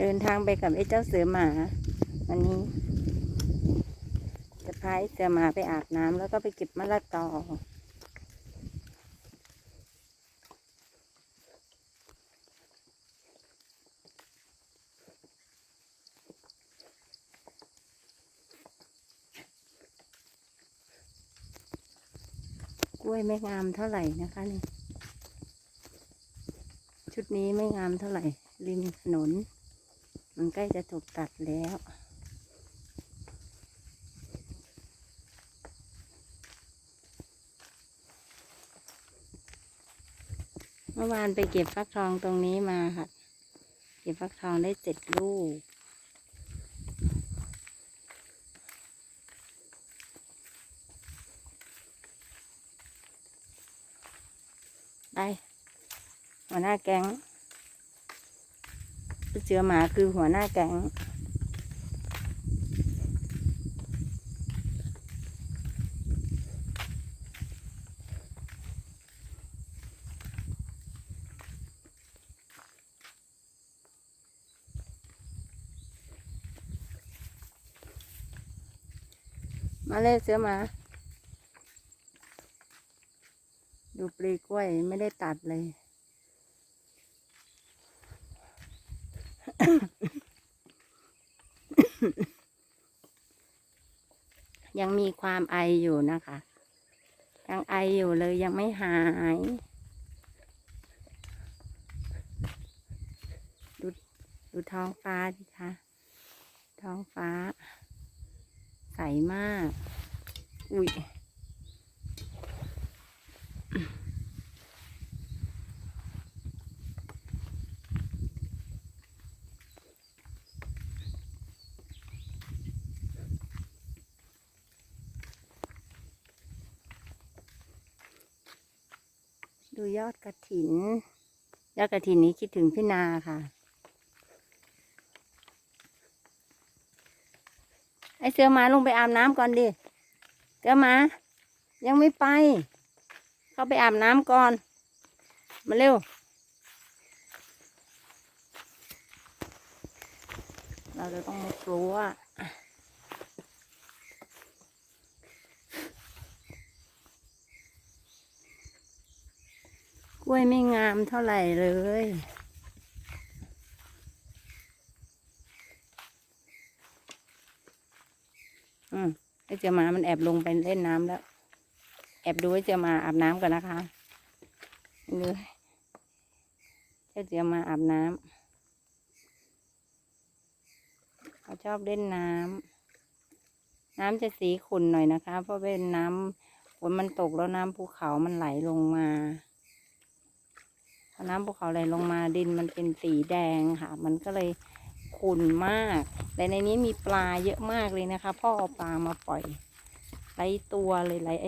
เดินทางไปกับไอ้เจ้าเสือหมาวันนี้จะพาไอ้เสือหมาไปอาบน้ำแล้วก็ไปเก็บมะละกอกล้วยไม่งามเท่าไหร่นะคะนี่ชุดนี้ไม่งามเท่าไหร่ ริมถนน มันใกล้จะถูกตัดแล้ว เมื่อวานไปเก็บฟักทองตรงนี้มาค่ะ เก็บฟักทองได้เจ็ดลูก ไปหัวหน้าแก๊ง เสือหมาคือหัวหน้าแก๊งมาเลยเสือหมา ดูปลีกล้วยไม่ได้ตัดเลย ยังมีความไออยู่นะคะ ยังไออยู่เลยยังไม่หาย ดูดูท้องฟ้าสิคะ ท้องฟ้า ใสมาก อุ้ย ดูยอดกระถิน ยอดกระถินนี้คิดถึงพี่นาค่ะ ไอเสือมาลงไปอาบน้ำก่อนดิ เสือมา ยังไม่ไป เข้าไปอาบน้ำก่อน มาเร็ว เราจะต้องมุดรั้ว กล้วยไม่งามเท่าไหร่เลย อืมไอเจ้าหมามันแอบลงไปเล่นน้ำแล้ว แอบดูไอเจ้าหมาอาบน้ำก่อนนะคะดูเจ้าเจ้าหมาอาบน้ำเขาชอบเล่นน้ำน้ำจะสีขุ่นหน่อยนะคะ เพราะเป็นน้ำฝนมันตกแล้วน้ำภูเขามันไหลลงมา พอน้ำภูเขาไหลลงมาดินมันเป็นสีแดงค่ะ มันก็เลยขุ่นมาก แต่ในนี้มีปลาเยอะมากเลยนะคะ พ่อเอาปลามาปล่อยหลายตัวเลยหลาย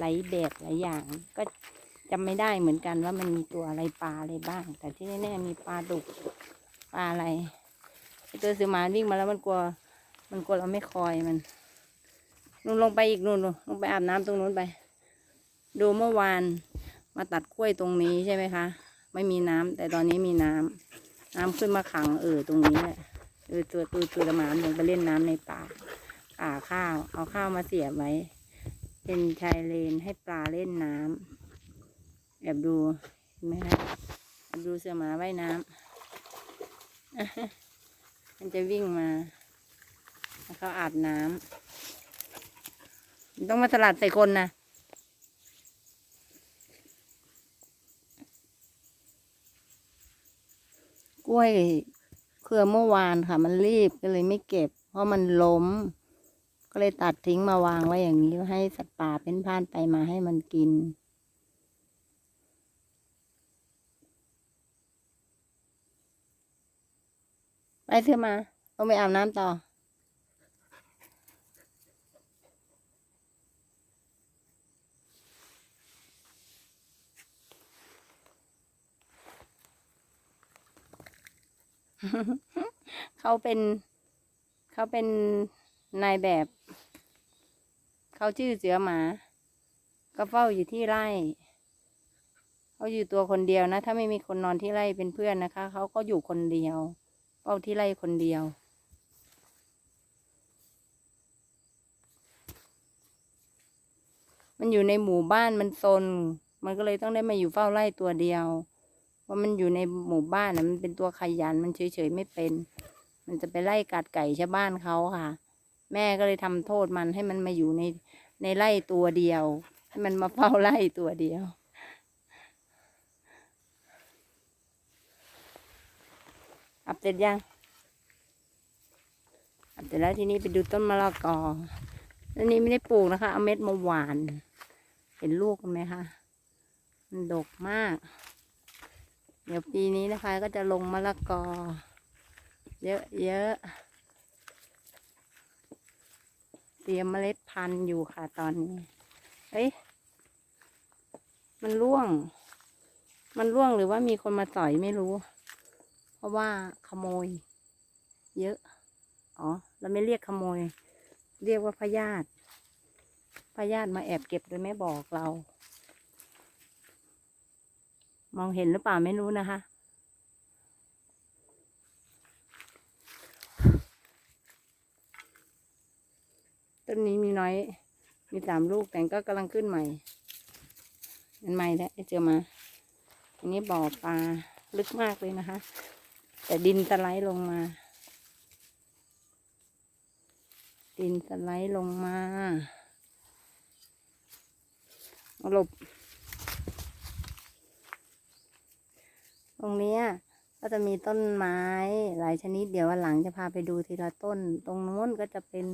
หลายแบบหลายอย่าง ก็จำไม่ได้เหมือนกันว่ามันมีตัวอะไรปลาอะไรบ้าง แต่ที่แน่ๆมีปลาดุกปลาอะไรไอตัวสือหมาวิ่งมาแล้วมันกลัว มันกลัวเราไม่คอยมันนู่นลงไปอีกนู่นลงไปอาบน้ำตรงนู้นไป ดูเมื่อวานมาตัดกล้วยตรงนี้ใช่ไหมคะ ไม่มีน้ำแต่ตอนนี้มีน้ำน้ำขึ้นมาขังเออตรงนี้แหละเออตัวตัวตัวหมาลงไปเล่นน้ำในป่าป่าข้าว เอาข้าวมาเสียบไว้ เป็นชายเลนให้ปลาเล่นน้ำแอบดูเห็นไหมคะแอบดูเสือหมาว่ายน้ำมันจะวิ่งมาแล้วเขาอาบน้ำต้องมาสลัดใส่คนนะ กล้วยเครือเมื่อวานค่ะ มันรีบก็เลยไม่เก็บ เพราะมันล้ม ก็เลยตัดทิ้งมาวางไว้อย่างนี้ให้สัตว์ป่าเป็นพ่านไปมาให้มันกินไปเถอะมาต้องไปอาบน้ำต่อ เขาเป็น เขาเป็นนายแบบ เขาชื่อเสือหมา ก็เฝ้าอยู่ที่ไร่เขาอยู่ตัวคนเดียวนะ ถ้าไม่มีคนนอนที่ไร่เป็นเพื่อนนะคะ เขาก็อยู่คนเดียว เฝ้าที่ไร่คนเดียว มันอยู่ในหมู่บ้านมันซน มันก็เลยต้องได้มาอยู่เฝ้าไร่ตัวเดียว เพรามันอยู่ในหมู่บ้านนะมันเป็นตัวขยันมันเฉยๆไม่เป็น มันจะไปไล่กัดไก่ชาวบ้านเขาค่ะ แม่ก็เลยทำโทษมันให้มันมาอยู่ในในไร่ตัวเดียว ให้มันมาเฝ้าไร่ตัวเดียวอับเสร็จยังอับเสร็จแล้วทีนี้ไปดูต้นมะละกอแล้วนี้ไม่ได้ปลูกนะคะ เอาเม็ดมาหวาน เห็นลูกไหมคะ มันดกมาก เดี๋ยวปีนี้นะคะก็จะลงมะละกอเยอะเยอะๆ เตรียมเมล็ดพันธุ์อยู่ค่ะตอนนี้ เอ้ย มันร่วง มันร่วงหรือว่ามีคนมาต่อยไม่รู้ เพราะว่าขโมย เยอะ อ๋อ เราไม่เรียกขโมย เรียกว่าพยาธิพยาธิมาแอบเก็บโดยไม่บอกเรา มองเห็นหรือเปล่าไม่รู้นะคะ ต้นนี้มีน้อย มีสามลูกแต่ก็กำลังขึ้นใหม่มันใหม่แล้วเจอมา อันนี้บ่อปลาลึกมากเลยนะคะ แต่ดินสไลด์ลงมา ดินสไลด์ลงมาเอาหลบ ตรงเนี้ยก็จะมีต้นไม้หลายชนิด เดี๋ยววันหลังจะพาไปดูทีละต้น ตรงโน้นก็จะเป็น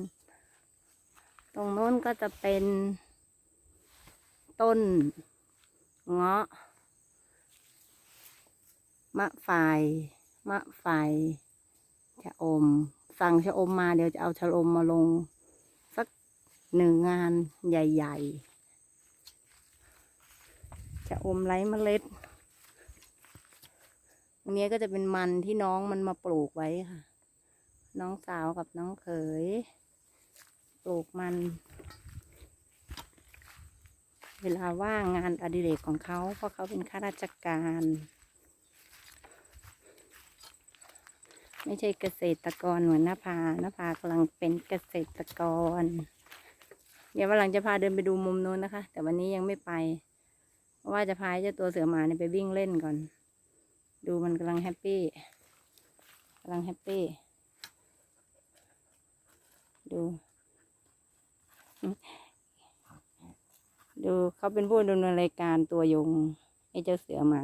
ตรงโน้นก็จะเป็น ต้นเงาะมะไฟมะไฟชะอม สั่งชะอมมาเดี๋ยวจะเอาชะอมมาลง สักหนึ่งงานใหญ่ ๆ ชะอมไร้เมล็ด อันนี้ก็จะเป็นมันที่น้องมันมาปลูกไว้ค่ะ น้องสาวกับน้องเขย ปลูกมัน เวลาว่างงานอดิเรกของเขาเพราะเขาเป็นข้าราชการ ไม่ใช่เกษตรกรเหมือนนภานภากำลังเป็นเกษตรกร เดี๋ยววันหลังจะพาเดินไปดูมุมนู้นนะคะ แต่วันนี้ยังไม่ไป เพราะว่าจะพาเจ้าตัวเสือหมาเนี่ยไปวิ่งเล่นก่อน ดูมันกำลังแฮปปี้กำลังแฮปปี้ ดู ดูเขาเป็นผู้ดำเนินรายการตัวยงไอ้เจ้าเสือหมา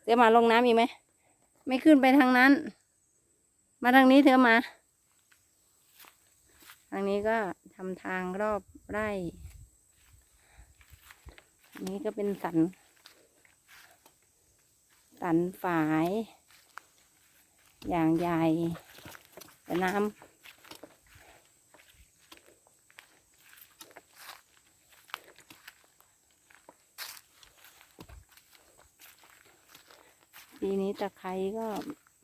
เสือหมาลงน้ำอีกไหม ไม่ขึ้นไปทางนั้น มาทางนี้เสือหมาทางนี้ก็ทำทางรอบไร่อันนี้ก็เป็นสัน สันฝาย อย่างใหญ่แต่น้ำปีนี้ตะไคร้ก็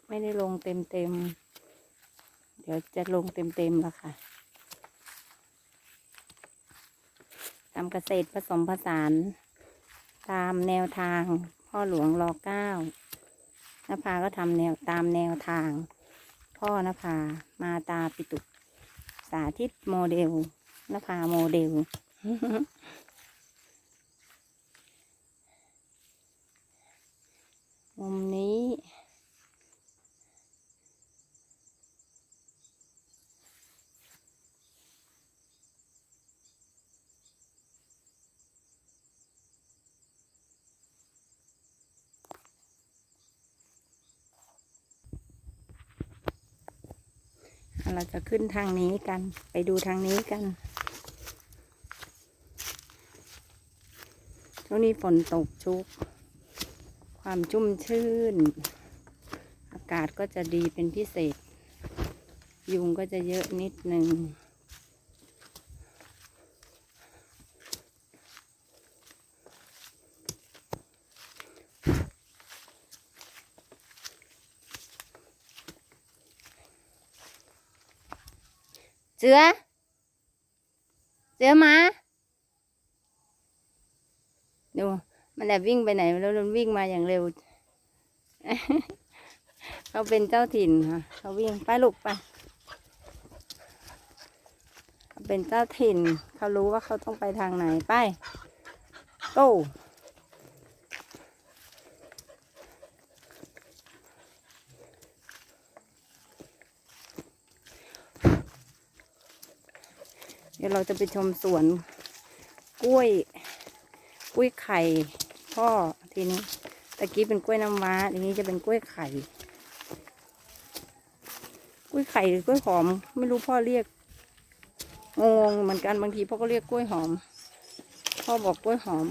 ไม่ได้ลงเต็มเต็ม เดี๋ยวจะลงเต็มเต็มแล้วค่ะทำเกษตรผสมผสาน ตามแนวทาง พ่อหลวงรอเก้านภาก็ทำแนวตามแนวทาง พ่อนภามาตาปิตุสาธิตโมเดลนภาโมเดลมุมนี้ เราจะขึ้นทางนี้กัน ไปดูทางนี้กัน ช่วงนี้ฝนตกชุก ความชุ่มชื่น อากาศก็จะดีเป็นพิเศษ ยุงก็จะเยอะนิดหนึ่ง สือ เสือหมาดูมันแอบวิ่งไปไหนแล้วมันวิ่งมาอย่างเร็ว เขาเป็นเจ้าถิ่นค่ะเขาวิ่งไปลูกไปเขาเป็นเจ้าถิ่น เขารู้ว่าเขาต้องไปทางไหนไปโดี๋ยวเราจะไปชมสวนกล้วย กล้วยไข่พ่อทีนี้ตะกี้เป็นกล้วยน้ำว้าทีนี้จะเป็นกล้วยไข่ กล้วยไข่หรือกล้วยหอม ไม่รู้พ่อเรียกงงเหมือนกันบางทีพ่อก็เรียกกล้วยหอม พ่อบอกกล้วยหอม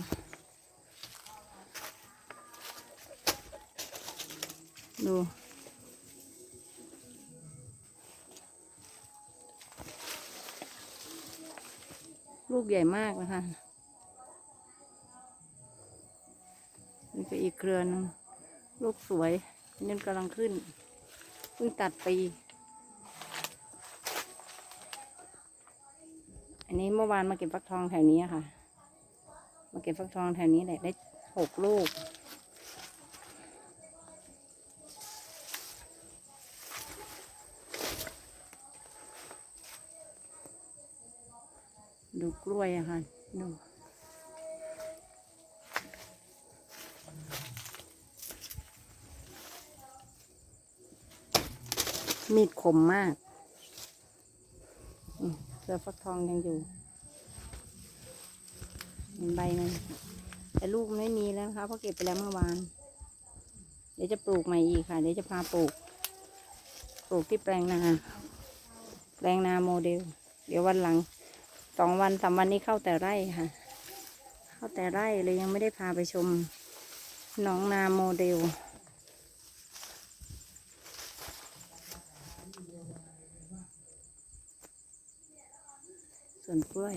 ดู กใหญ่มากนะคะนี่ก็อีกเครือนึงลูกสวยนี่กำลังขึ้นเพิ่งตัดปี อันนี้เมื่อวานมาเก็บฟักทองแถวนี้ค่ะ มาเก็บฟักทองแถวนี้แหละได้หกลูก วยอะค่ะดูมีดคมมากเสือฟักทองยังอยู่เห็นใบมันแต่ลูกไม่มีแล้วนะคะเพราะเก็บไปแล้วเมื่อวาน เดี๋ยวจะปลูกใหม่อีกค่ะ เดี๋ยวจะพาปลูก ปลูกที่แปลงนา แปลงนาโมเดล เดี๋ยววันหลัง สองวันสามวันนี้เข้าแต่ไร่ค่ะ เข้าแต่ไร่เลยยังไม่ได้พาไปชมหน้องนาโมเดล ส่วนกล้วย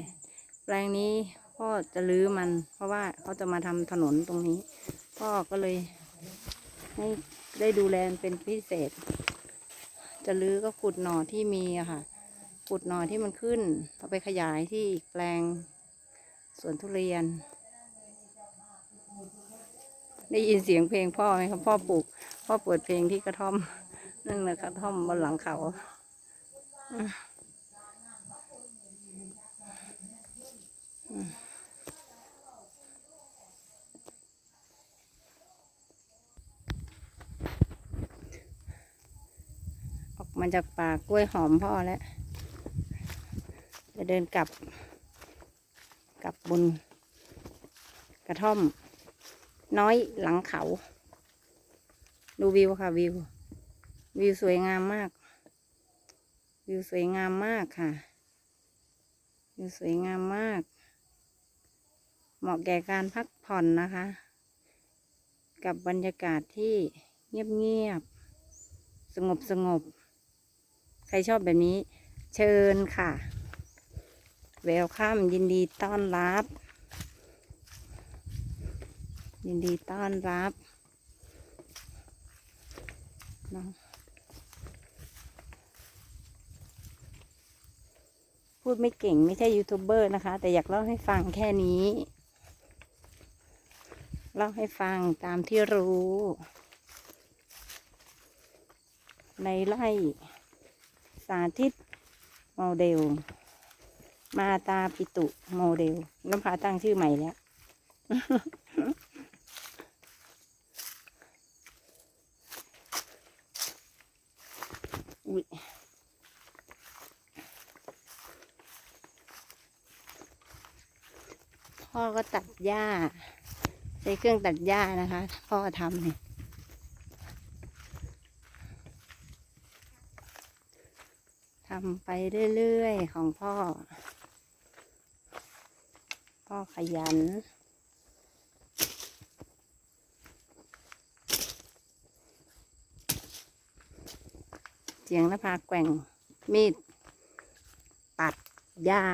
แปลงนี้พ่อจะรื้อมัน เพราะว่าเขาจะมาทำถนนตรงนี้ พ่อก็เลยให้ได้ดูแลเป็นพิเศษ จะรื้อก็ขุดหน่อที่มีอะค่ะ ขุดหน่อที่มันขึ้น เอาไปขยายที่อีกแปลงสวนทุเรียน ได้ยินเสียงเพลงพ่อไหมครับพ่อปลูก พ่อเปิดเพลงที่กระท่อมนั่นแหละกระท่อมบนหลังเขาอืมอืมออกมาจากป่ากล้วยหอมพ่อแล้ว จะเดินกลับ กลับบน กระท่อม น้อยหลังเขา ดูวิวค่ะวิว วิวสวยงามมาก วิวสวยงามมากค่ะ วิวสวยงามมาก เหมาะแก่การพักผ่อนนะคะ กับบรรยากาศที่เงียบๆ สงบสงบ ใครชอบแบบนี้ เชิญค่ะ วลคัมยินดีต้อนรับ ยินดีต้อนรับเนาะพูดไม่เก่งไม่ใช่ยูทูบเบอร์นะคะ แต่อยากเล่าให้ฟังแค่นี้ เล่าให้ฟังตามที่รู้ ในไร่สาธิตโมเดล มาตาปิตุโมเดลน้ำพาตั้งชื่อใหม่แล้ว อุ๊ยพ่อก็ตัดหญ้าใช้เครื่องตัดหญ้านะคะ พ่อทำเนี่ยทำไปเรื่อย ๆ ของพ่อ พ่อขยันเจียงนภาแกว่งมีด ตัดหญ้า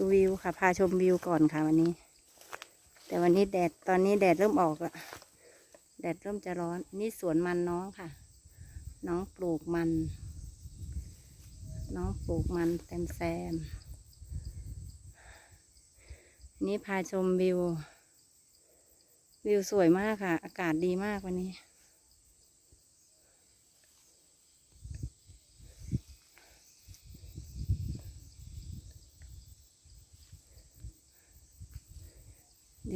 ดูวิวค่ะ พาชมวิวก่อนค่ะวันนี้ แต่วันนี้แดดตอนนี้แดดเริ่มออกละแดดเริ่มจะร้อน นี่สวนมันน้องค่ะ น้องปลูกมัน น้องปลูกมันเต็มแซม นี่พาชมวิว วิวสวยมากค่ะ อากาศดีมากวันนี้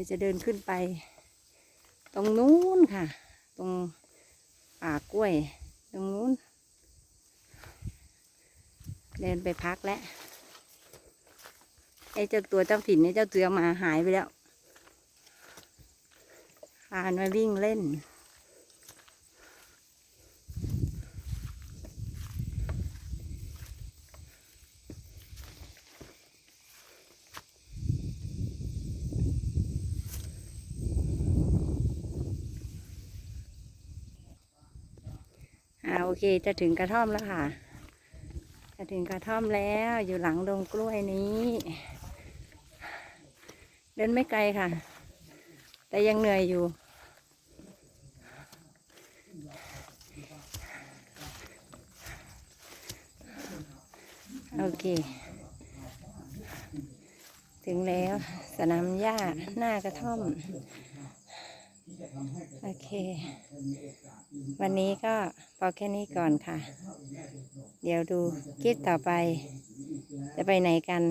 ดี๋ยวจะเดินขึ้นไป ตรงนู้นค่ะ ตรงป่ากล้วย ตรงนู้น เดินไปพักแล้วไอ้เจ้าตัวเจ้าถิ่นไอ้เจ้าเตือมาหายไปแล้วพานมาวิ่งเล่น เคจะถึงกระท่อมแล้วค่ะ จะถึงกระท่อมแล้วอยู่หลังดงกล้วยนี้ เดินไม่ไกลค่ะ แต่ยังเหนื่อยอยู่ โอเค ถึงแล้วสนามหญ้าหน้ากระท่อม โอเค วันนี้ก็พอแค่นี้ก่อนค่ะ เดี๋ยวดูคลิปต่อไป จะไปไหนกัน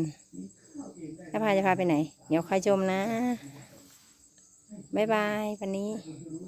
ถ้าพาจะพาไปไหน เดี๋ยวคอยชมนะ บ๊ายบาย วันนี้